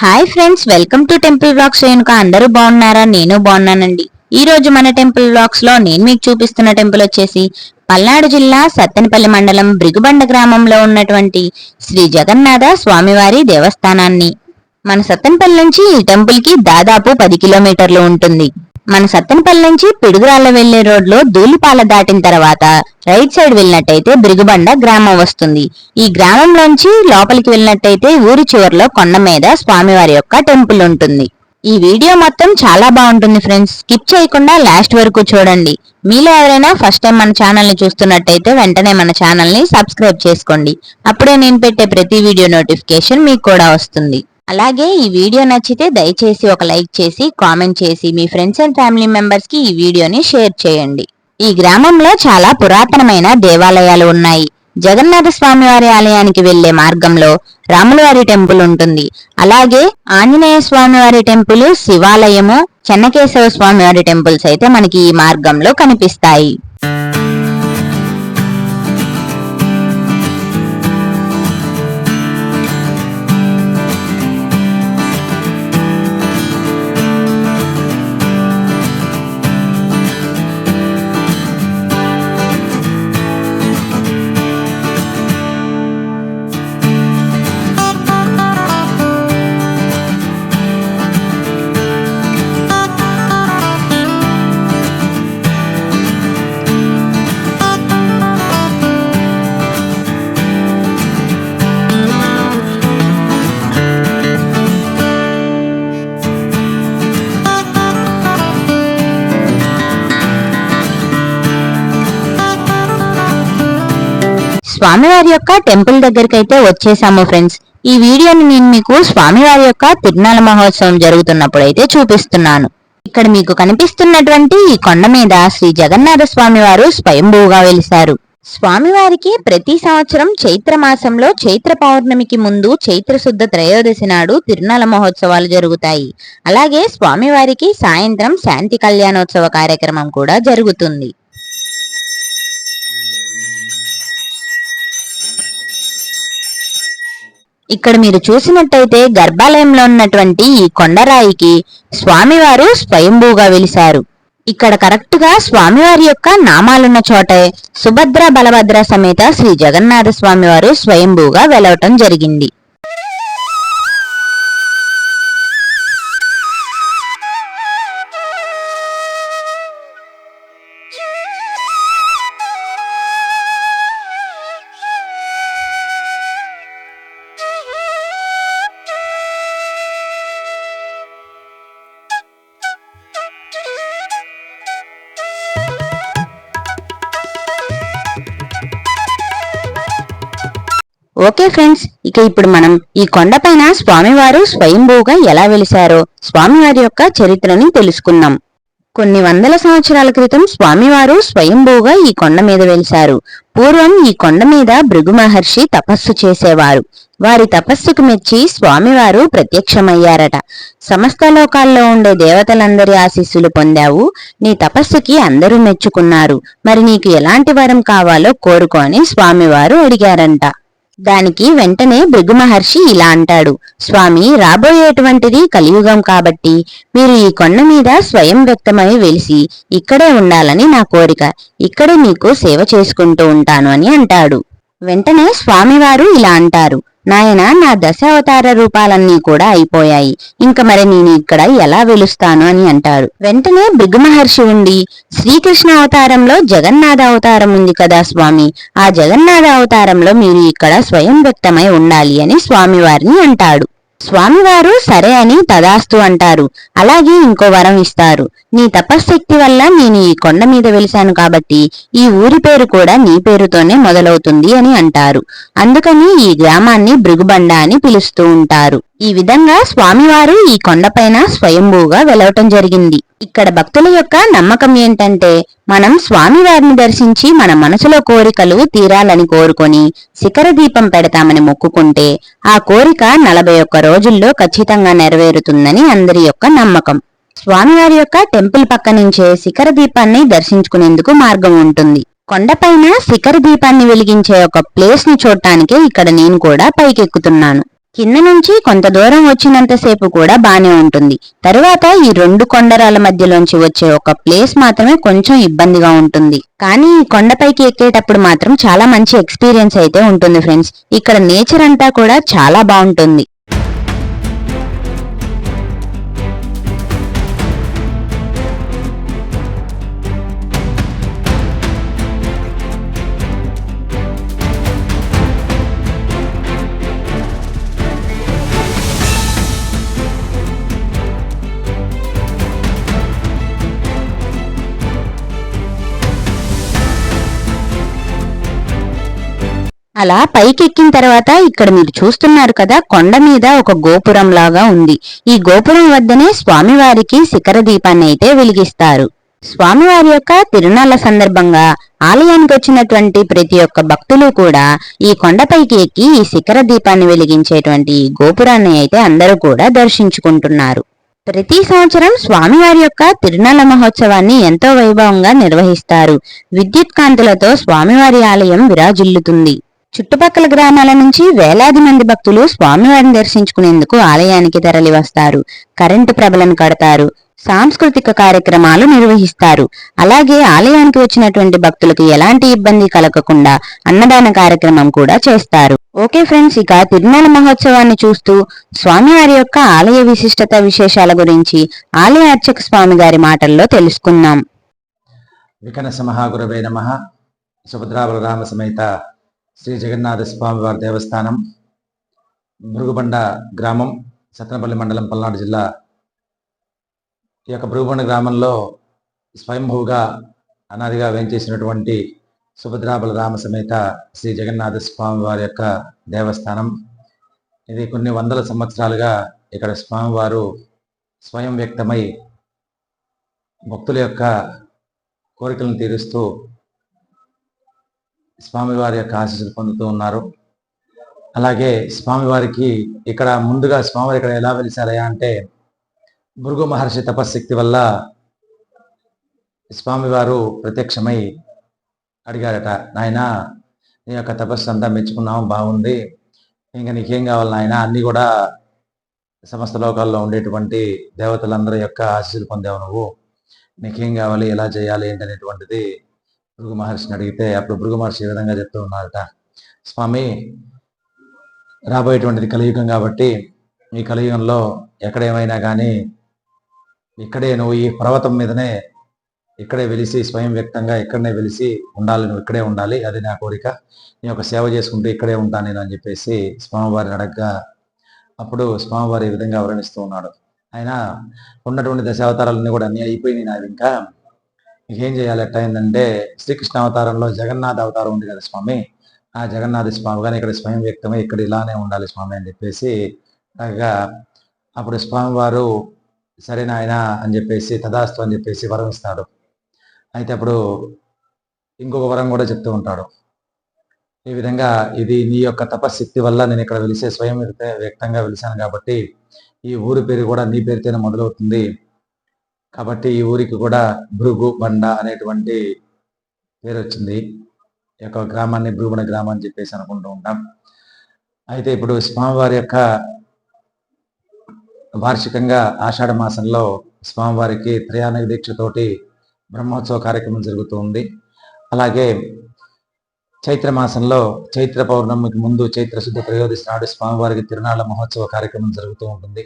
Hi friends welcome to Temple Blogs Renuka అందరూ బాగున్నారా? నేను బాగున్నానండి. ఈ రోజు మన టెంపుల్ బ్లాగ్స్లో నేను మీకు చూపిస్తున్న టెంపుల్ వచ్చేసి పల్నాడు జిల్లా సత్తెనపల్లి మండలం బ్రిగుబండ గ్రామంలో ఉన్నటువంటి శ్రీ జగన్నాథ స్వామివారి దేవస్థానాన్ని. మన సత్తెనపల్లి నుంచి ఈ టెంపుల్కి దాదాపు పది కిలోమీటర్లు ఉంటుంది. మన సత్తెనపల్లి నుంచి పిడుగురాళ్ళ వెళ్ళే రోడ్లో ధూళిపాల దాటిన తర్వాత రైట్ సైడ్ వెళ్ళినట్టయితే బ్రిగుబండ గ్రామం వస్తుంది. ఈ గ్రామంలోంచి లోపలికి వెళ్ళినట్టయితే ఊరి చివరిలో కొండ మీద స్వామివారి యొక్క టెంపుల్ ఉంటుంది. ఈ వీడియో మొత్తం చాలా బాగుంటుంది ఫ్రెండ్స్. స్కిప్ చేయకుండా లాస్ట్ వరకు చూడండి. మీలో ఎవరైనా ఫస్ట్ టైం మన ఛానల్ని చూస్తున్నట్టయితే వెంటనే మన ఛానల్ని సబ్స్క్రైబ్ చేసుకోండి. అప్పుడే నేను పెట్టే ప్రతి వీడియో నోటిఫికేషన్ మీకు కూడా వస్తుంది. అలాగే ఈ వీడియో నచ్చితే దయచేసి ఒక లైక్ చేసి కామెంట్ చేసి మీ ఫ్రెండ్స్ అండ్ ఫ్యామిలీ మెంబర్స్కి ఈ వీడియోని షేర్ చేయండి. ఈ గ్రామంలో చాలా పురాతనమైన దేవాలయాలు ఉన్నాయి. జగన్నాథ స్వామి వారి ఆలయానికి వెళ్ళే మార్గంలో రాములవారి టెంపుల్ ఉంటుంది. అలాగే ఆంజనేయ స్వామి వారి టెంపుల్ శివాలయము చెన్నకేశవ స్వామి వారి టెంపుల్స్ అయితే మనకి ఈ మార్గంలో కనిపిస్తాయి. స్వామివారి యొక్క టెంపుల్ దగ్గరికి అయితే వచ్చేసాము ఫ్రెండ్స్. ఈ వీడియోని నేను మీకు స్వామివారి యొక్క తిరునాళ మహోత్సవం జరుగుతున్నప్పుడు అయితే చూపిస్తున్నాను. ఇక్కడ మీకు కనిపిస్తున్నటువంటి ఈ కొండ మీద శ్రీ జగన్నాథ స్వామి వారు స్వయంభూగా వెలిశారు. స్వామివారికి ప్రతి సంవత్సరం చైత్ర మాసంలో చైత్ర పౌర్ణమికి ముందు చైత్ర శుద్ధ త్రయోదశి నాడు తిరునాళ మహోత్సవాలు జరుగుతాయి. అలాగే స్వామివారికి సాయంత్రం శాంతి కళ్యాణోత్సవ కార్యక్రమం కూడా జరుగుతుంది. ఇక్కడ మీరు చూసినట్టయితే గర్భాలయంలో ఉన్నటువంటి ఈ కొండరాయికి స్వామివారు స్వయంభూగా వెలిశారు. ఇక్కడ కరెక్ట్గా స్వామివారి యొక్క నామాలున్న చోటే సుభద్ర బలభద్ర సమేత శ్రీ జగన్నాథ స్వామివారు స్వయంభూగా వెలవటం జరిగింది. ఓకే ఫ్రెండ్స్ ఇక ఇప్పుడు మనం ఈ కొండపైన స్వామివారు స్వయంభూగా ఎలా వెలిశారో స్వామివారి యొక్క చరిత్రని తెలుసుకుందాం. కొన్ని వందల సంవత్సరాల క్రితం స్వామివారు స్వయంభూగా ఈ కొండ మీద వెలిశారు. పూర్వం ఈ కొండ మీద భృగు మహర్షి తపస్సు చేసేవారు. వారి తపస్సుకు మెచ్చి స్వామివారు ప్రత్యక్షమయ్యారట. సమస్త లోకాల్లో ఉండే దేవతలందరి ఆశీస్సులు పొందావు. నీ తపస్సుకి అందరూ మెచ్చుకున్నారు. మరి నీకు ఎలాంటి వరం కావాలో కోరుకొని స్వామివారు అడిగారంట. దానికి వెంటనే భృగు మహర్షి ఇలా అంటాడు స్వామి రాబోయేటువంటిది కలియుగం కాబట్టి మీరు ఈ కొండ మీద స్వయం వ్యక్తమై వెలిసి ఇక్కడే ఉండాలని నా కోరిక. ఇక్కడే మీకు సేవ చేసుకుంటూ ఉంటాను అని అంటాడు. వెంటనే స్వామివారు ఇలా అంటారు నాయన నా దశ అవతార రూపాలన్నీ కూడా అయిపోయాయి. ఇంక మరి నేను ఇక్కడ ఎలా వెలుస్తాను అని అంటారు వెంటనే భృగు మహర్షి ఉండి శ్రీకృష్ణ అవతారంలో జగన్నాథ అవతారం ఉంది కదా స్వామి. ఆ జగన్నాథ అవతారంలో మీరు ఇక్కడ స్వయం వ్యక్తమై ఉండాలి అని స్వామివారిని అంటాడు. స్వామివారు సరే అని తదాస్తు అంటారు. అలాగే ఇంకో వరం ఇస్తారు. నీ తపశ్శక్తి వల్ల నేను ఈ కొండ మీద వెలిశాను కాబట్టి ఈ ఊరి పేరు కూడా నీ పేరుతోనే మొదలవుతుంది అని అంటారు. అందుకని ఈ గ్రామాన్ని భృగుబండ అని పిలుస్తూ ఉంటారు. ఈ విధంగా స్వామివారు ఈ కొండపైన స్వయంభూగా వెలవటం జరిగింది. ఇక్కడ భక్తుల యొక్క నమ్మకం ఏంటంటే మనం స్వామివారిని దర్శించి మన మనసులో కోరికలు తీరాలని కోరుకొని శిఖర దీపం పెడతామని మొక్కుకుంటే ఆ కోరిక నలభై ఒక్క రోజుల్లో ఖచ్చితంగా నెరవేరుతుందని అందరి యొక్క నమ్మకం. స్వామివారి యొక్క టెంపుల్ పక్క నుంచే శిఖర దీపాన్ని దర్శించుకునేందుకు మార్గం ఉంటుంది. కొండపైన శిఖర దీపాన్ని వెలిగించే ఒక ప్లేస్ని చూడటానికే ఇక్కడ నేను కూడా పైకెక్కుతున్నాను. కింద నుంచి కొంత దూరం వచ్చినంతసేపు కూడా బానే ఉంటుంది. తరువాత ఈ రెండు కొండరాల మధ్యలోంచి వచ్చే ఒక ప్లేస్ మాత్రమే కొంచెం ఇబ్బందిగా ఉంటుంది. కానీ ఈ కొండపైకి ఎక్కేటప్పుడు మాత్రం చాలా మంచి ఎక్స్పీరియన్స్ అయితే ఉంటుంది ఫ్రెండ్స్. ఇక్కడ నేచర్ అంతా కూడా చాలా బాగుంటుంది. అలా పైకెక్కిన తర్వాత ఇక్కడ మీరు చూస్తున్నారు కదా కొండ మీద ఒక గోపురం లాగా ఉంది. ఈ గోపురం వద్దనే స్వామివారికి శిఖర దీపాన్ని అయితే వెలిగిస్తారు. స్వామివారి యొక్క తిరునాళ్ళ సందర్భంగా ఆలయానికి వచ్చినటువంటి ప్రతి ఒక్క భక్తులు కూడా ఈ కొండపైకి ఎక్కి ఈ శిఖర దీపాన్ని వెలిగించేటువంటి ఈ గోపురాన్ని అయితే అందరూ కూడా దర్శించుకుంటున్నారు. ప్రతి సంవత్సరం స్వామివారి యొక్క తిరునాళ్ళ మహోత్సవాన్ని ఎంతో వైభవంగా నిర్వహిస్తారు. విద్యుత్ కాంతులతో స్వామివారి ఆలయం విరాజిల్లుతుంది. చుట్టుపక్కల గ్రామాల నుంచి వేలాది మంది భక్తులు స్వామివారిని దర్శించుకునేందుకు ఆలయానికి తరలి వస్తారు కరెంటు ప్రభలను కడతారు. సాంస్కృతిక కార్యక్రమాలు నిర్వహిస్తారు. అలాగే ఆలయానికి వచ్చినటువంటి భక్తులకు ఎలాంటి ఇబ్బంది కలగకుండా అన్నదాన కార్యక్రమం కూడా చేస్తారు. ఓకే ఫ్రెండ్స్ ఇక తిరునాల మహోత్సవాన్ని చూస్తూ స్వామివారి యొక్క ఆలయ విశిష్టత విశేషాల గురించి ఆలయ అర్చక స్వామి గారి మాటల్లో తెలుసుకుందాం. వికనస మహాగురవే నమ. సుభద్రాబలరామ సమేత శ్రీ జగన్నాథ స్వామి వారి దేవస్థానం భృగుబండ గ్రామం సత్తనపల్లి మండలం పల్నాడు జిల్లా. ఈ యొక్క భృగుబండ గ్రామంలో స్వయంభూగా అనాదిగా వేంచేసినటువంటి సుభద్రాబలరామ సమేత శ్రీ జగన్నాథ స్వామి వారి యొక్క దేవస్థానం. ఇది కొన్ని వందల సంవత్సరాలుగా ఇక్కడ స్వామివారు స్వయం వ్యక్తమై భక్తుల యొక్క కోరికలను తీరుస్తూ స్వామివారి యొక్క ఆశీస్సులు పొందుతూ ఉన్నారు. అలాగే స్వామివారికి ఇక్కడ ముందుగా స్వామివారి ఇక్కడ ఎలా వెలిసారయా అంటే భృగు మహర్షి తపశక్తి వల్ల స్వామివారు ప్రత్యక్షమై అడిగారట నాయన నీ యొక్క తపస్సు అంతా మెచ్చుకున్నాము బాగుంది. ఇంకా నీకేం కావాలి నాయన? అన్నీ కూడా సమస్త లోకాల్లో ఉండేటువంటి దేవతలందరి యొక్క ఆశీస్సులు పొందావు నువ్వు. నీకేం కావాలి? ఎలా చేయాలి? ఏంటనేటువంటిది భృగు మహర్షిని అడిగితే అప్పుడు భృగు మహర్షి ఈ విధంగా చెప్తూ ఉన్నారట? స్వామి రాబోయేటువంటిది కలియుగం కాబట్టి ఈ కలియుగంలో ఎక్కడేమైనా కానీ ఇక్కడే నువ్వు ఈ పర్వతం మీదనే ఇక్కడే వెలిసి స్వయం వ్యక్తంగా ఇక్కడనే వెలిసి ఉండాలి నువ్వు ఇక్కడే ఉండాలి అది నా కోరిక. నీ యొక్క సేవ చేసుకుంటూ ఇక్కడే ఉంటాను నేను అని చెప్పేసి స్వామివారిని అడగగా అప్పుడు స్వామివారి ఈ విధంగా వర్ణిస్తూ ఉన్నాడు. ఆయన ఉన్నటువంటి దశావతారాలన్నీ కూడా అన్నీ అయిపోయినాయి నావి ఇంకా. ఇంకేం చేయాలి? ఎట్ట అయిందంటే శ్రీకృష్ణ అవతారంలో జగన్నాథ అవతారం ఉంది కదా స్వామి. ఆ జగన్నాథ స్వామి కానీ ఇక్కడ స్వయం వ్యక్తమే ఇక్కడ ఇలానే ఉండాలి స్వామి అని చెప్పేసి అలాగా అప్పుడు స్వామివారు సరే నాయన అని చెప్పేసి తదాస్తు అని చెప్పేసి వరం ఇస్తాడు. అయితే అప్పుడు ఇంకొక వరం కూడా చెప్తూ ఉంటాడు. ఈ విధంగా ఇది నీ యొక్క తపశక్తి వల్ల నేను ఇక్కడ వెలిసే స్వయం వ్యక్తంగా వెలిసాను కాబట్టి ఈ ఊరి పేరు కూడా నీ పేరుతోనే మొదలవుతుంది. కాబట్టి ఈ ఊరికి కూడా భృగు బండ అనేటువంటి పేరు వచ్చింది. ఈ యొక్క గ్రామాన్ని భృగుణ గ్రామం అని చెప్పేసి అనుకుంటూ ఉంటాం. అయితే ఇప్పుడు స్వామివారి యొక్క వార్షికంగా ఆషాఢ మాసంలో స్వామివారికి ప్రయాణ దీక్షతోటి బ్రహ్మోత్సవ కార్యక్రమం జరుగుతూ ఉంది. అలాగే చైత్ర మాసంలో చైత్ర పౌర్ణమికి ముందు చైత్ర శుద్ధ త్రయోదశి నాడు స్వామివారికి తిరునాళ్ళ మహోత్సవ కార్యక్రమం జరుగుతూ ఉంటుంది.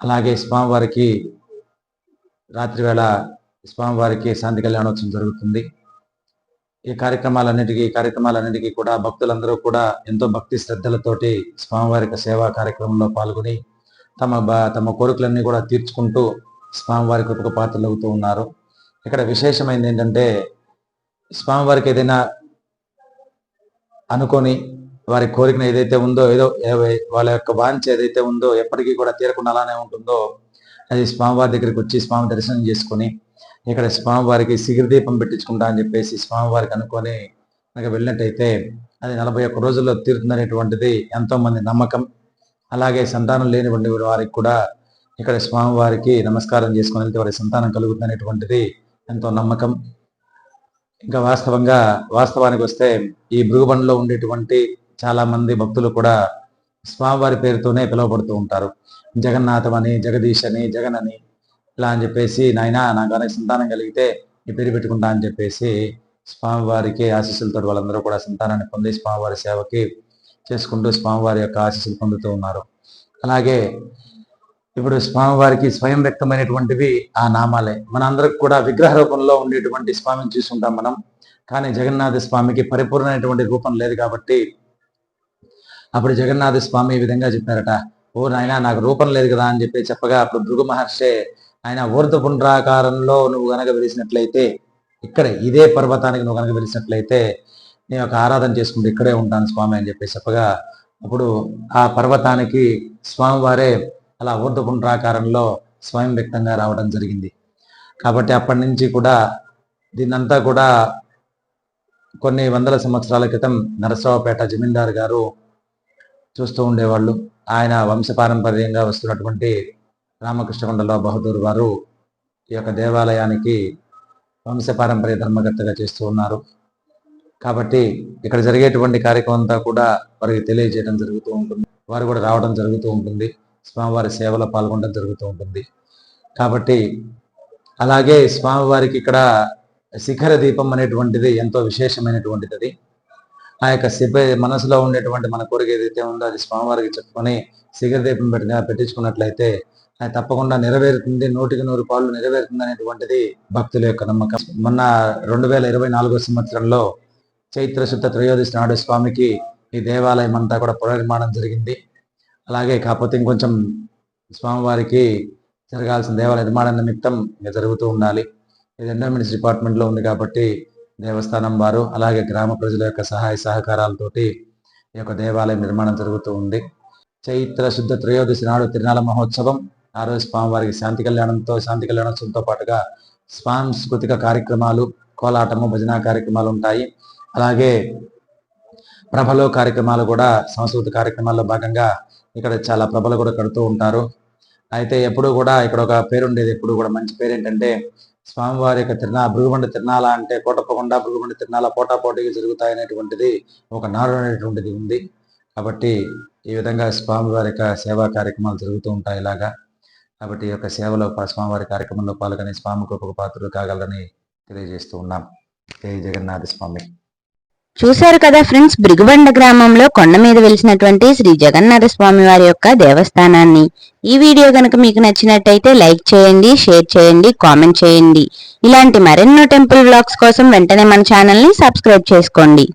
అలాగే స్వామివారికి రాత్రి వేళ స్వామివారికి శాంతి కళ్యాణోత్సవం జరుగుతుంది. ఈ కార్యక్రమాలన్నిటికీ కార్యక్రమాలన్నిటికీ కూడా భక్తులందరూ కూడా ఎంతో భక్తి శ్రద్ధలతోటి స్వామివారికి సేవా కార్యక్రమంలో పాల్గొని తమ తమ కోరికలన్నీ కూడా తీర్చుకుంటూ స్వామివారి కృపకు పాత్రలవుతూ ఉన్నారు. ఇక్కడ విశేషమైంది ఏంటంటే స్వామివారికి ఏదైనా అనుకొని వారి కోరికను ఏదైతే ఉందో ఏదో వాళ్ళ యొక్క వాంఛ ఏదైతే ఉందో ఎప్పటికీ కూడా తీరకుండా అలానే ఉంటుందో అది స్వామివారి దగ్గరికి వచ్చి స్వామి దర్శనం చేసుకొని ఇక్కడ స్వామివారికి సిగిరిదీపం పెట్టించుకుంటా అని చెప్పేసి స్వామివారికి అనుకొని కనుక వెళ్ళినట్టయితే అది నలభై ఒక్క రోజుల్లో తీరుతుందనేటువంటిది ఎంతోమంది నమ్మకం. అలాగే సంతానం లేనివంటి వారికి కూడా ఇక్కడ స్వామివారికి నమస్కారం చేసుకుని వెళ్తే వారి సంతానం కలుగుతుందనేటువంటిది ఎంతో నమ్మకం. ఇంకా వాస్తవంగా వాస్తవానికి వస్తే ఈ భృగుబండలో ఉండేటువంటి చాలామంది భక్తులు కూడా స్వామివారి పేరుతోనే పిలువబడుతూ ఉంటారు. జగన్నాథమని జగదీశని జగనని అని జగన్ అని ఇలా అని చెప్పేసి నాయన నాకు కనుక సంతానం కలిగితే ఈ పేరు పెట్టుకుంటా అని చెప్పేసి స్వామివారికి ఆశీస్సులతో వాళ్ళందరూ కూడా సంతానాన్ని పొంది స్వామివారి సేవకి చేసుకుంటూ స్వామివారి యొక్క ఆశీస్సులు పొందుతూ ఉన్నారు. అలాగే ఇప్పుడు స్వామివారికి స్వయం వ్యక్తమైనటువంటివి ఆ నామాలే. మనందరికి కూడా విగ్రహ రూపంలో ఉండేటువంటి స్వామిని చూసుకుంటాం మనం. కానీ జగన్నాథ స్వామికి పరిపూర్ణమైనటువంటి రూపం లేదు కాబట్టి అప్పుడు జగన్నాథ స్వామి ఈ విధంగా చెప్పారట ఓ నాయన నాకు రూపం లేదు కదా అని చెప్పి చెప్పగా అప్పుడు భృగు మహర్షే ఆయన ఊర్ధ పుండ్రాకారంలో నువ్వు గనక వెలిసినట్లయితే ఇక్కడే ఇదే పర్వతానికి నువ్వు కనుక వెలిసినట్లయితే నేను ఒక ఆరాధన చేసుకుంటూ ఇక్కడే ఉంటాను స్వామి అని చెప్పి చెప్పగా అప్పుడు ఆ పర్వతానికి స్వామివారే అలా ఊర్ధ పుండ్రాకారంలో స్వయం వ్యక్తంగా రావడం జరిగింది. కాబట్టి అప్పటి నుంచి కూడా దీన్నంతా కూడా కొన్ని వందల సంవత్సరాల క్రితం నరసరావుపేట జమీందారు గారు చూస్తూ ఉండేవాళ్ళు. ఆయన వంశపారంపర్యంగా వస్తున్నటువంటి రామకృష్ణకొండలో బహదూర్ వారు ఈ యొక్క దేవాలయానికి వంశపారంపర్య ధర్మకర్తగా చేస్తూ ఉన్నారు. కాబట్టి ఇక్కడ జరిగేటువంటి కార్యక్రమం అంతా కూడా వారికి తెలియజేయడం జరుగుతూ ఉంటుంది. వారు కూడా రావడం జరుగుతూ ఉంటుంది. స్వామివారి సేవలో పాల్గొనడం జరుగుతూ ఉంటుంది. కాబట్టి అలాగే స్వామివారికి ఇక్కడ శిఖర దీపం అనేటువంటిది ఎంతో విశేషమైనటువంటిది ఆ యొక్క సిబ్బంది మనసులో ఉండేటువంటి మన కోరిక ఏదైతే ఉందో అది స్వామివారికి చెప్పుకొని శిఖర దీపం పెట్టిన పెట్టించుకున్నట్లయితే అది తప్పకుండా నెరవేరుతుంది. నూటికి నూరు పాళ్ళు నెరవేరుతుంది అనేటువంటిది భక్తుల యొక్క నమ్మకం. మొన్న రెండు వేల ఇరవై నాలుగో సంవత్సరంలో చైత్ర శుద్ధ త్రయోదశి నాడు స్వామికి ఈ దేవాలయం అంతా కూడా పునర్నిర్మాణం జరిగింది. అలాగే కాకపోతే ఇంకొంచెం స్వామివారికి జరగాల్సిన దేవాలయ నిర్మాణ నిమిత్తం ఇంకా జరుగుతూ ఉండాలి. ఇది ఎండోమెంట్స్ డిపార్ట్మెంట్లో ఉంది కాబట్టి దేవస్థానం వారు అలాగే గ్రామ ప్రజల యొక్క సహాయ సహకారాలతోటి ఈ యొక్క దేవాలయం నిర్మాణం జరుగుతూ ఉంది. చైత్ర శుద్ధ త్రయోదశి నాడు తిరునాళ మహోత్సవం ఆ రోజు స్వామివారికి శాంతి కళ్యాణంతో శాంతి కళ్యాణోత్సవంతో పాటుగా సాంస్కృతిక కార్యక్రమాలు కోలాటము భజన కార్యక్రమాలు ఉంటాయి. అలాగే ప్రభలో కార్యక్రమాలు కూడా సంస్కృతి కార్యక్రమాల్లో భాగంగా ఇక్కడ చాలా ప్రభలు కూడా కడుతూ ఉంటారు. అయితే ఎప్పుడు కూడా ఇక్కడ ఒక పేరు ఉండేది ఎప్పుడు కూడా మంచి పేరు ఏంటంటే స్వామివారి యొక్క తిరునా భృగుబండి తిరునాళ అంటే కోటప్పకొండ భృగుబండి తిరునాళ పోటాపోటీగా జరుగుతాయి అనేటువంటిది ఒక నాడు అనేటువంటిది ఉంది. కాబట్టి ఈ విధంగా స్వామివారి యొక్క సేవా కార్యక్రమాలు జరుగుతూ ఉంటాయి ఇలాగా. కాబట్టి ఈ యొక్క సేవలో స్వామివారి కార్యక్రమంలో పాల్గొని స్వామి కృపకు పాత్రలు కాగలరని తెలియజేస్తూ ఉన్నాం. జై జగన్నాథ స్వామి. చూశారు కదా ఫ్రెండ్స్ బ్రిగుబండ గ్రామంలో కొండ మీద వెలిసినటువంటి శ్రీ జగన్నాథ స్వామి వారి యొక్క దేవస్థానాన్ని. ఈ వీడియో కనుక మీకు నచ్చినట్టయితే లైక్ చేయండి షేర్ చేయండి కామెంట్ చేయండి. ఇలాంటి మరెన్నో టెంపుల్ వ్లాగ్స్ కోసం వెంటనే మన ఛానల్ని సబ్స్క్రైబ్ చేసుకోండి.